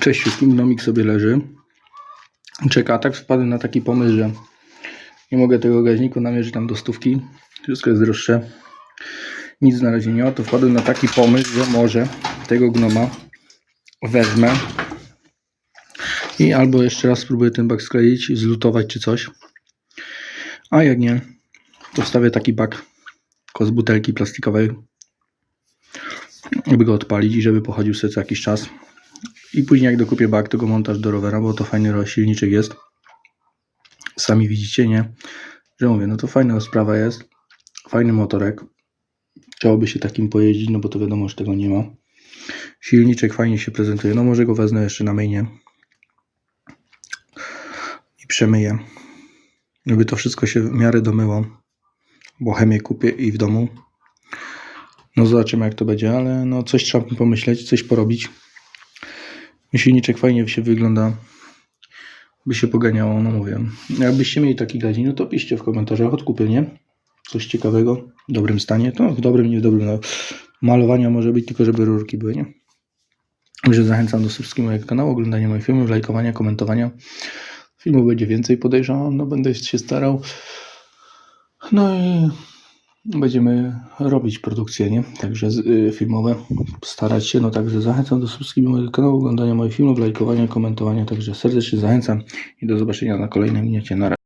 Cześć wszystkim, Gnomik sobie leży. Czeka, tak wpadłem na taki pomysł, że nie mogę tego gaźniku namierzyć tam do stówki. Wszystko jest droższe. Nic na razie nie ma, to wpadłem na taki pomysł, że może tego gnoma wezmę i albo jeszcze raz spróbuję ten bak skleić, zlutować czy coś. A jak nie, to wstawię taki bak tylko z butelki plastikowej, żeby go odpalić i żeby pochodził sobie co jakiś czas. I później jak dokupię bak, to go montaż do rowera, bo to fajny silniczek jest. Sami widzicie, nie? Że mówię, no to fajna sprawa jest. Fajny motorek. Chciałoby się takim pojeździć, no bo to wiadomo, że tego nie ma. Silniczek fajnie się prezentuje. No może go wezmę jeszcze na mainie. I przemyję. Żeby to wszystko się w miarę domyło. Bo chemię kupię i w domu. No zobaczymy jak to będzie, ale no coś trzeba pomyśleć, coś porobić. Silniczek fajnie się wygląda. By się poganiało, no mówię. Jakbyście mieli taki gazik, no to piszcie w komentarzach odkupienie. Coś ciekawego, w dobrym stanie. To w dobrym, nie w dobrym. No, malowania może być, tylko żeby rurki były, nie? Także zachęcam do subskrybowania mojego kanału, oglądania moich filmów, lajkowania, komentowania. Filmów będzie więcej, podejrzewam. No będę się starał. No i będziemy robić produkcje, nie? Także y, filmowe, starać się, no także zachęcam do subskrybowania mojego kanału, oglądania moich filmów, lajkowania, komentowania, także serdecznie zachęcam i do zobaczenia na kolejnej minucie, na razie.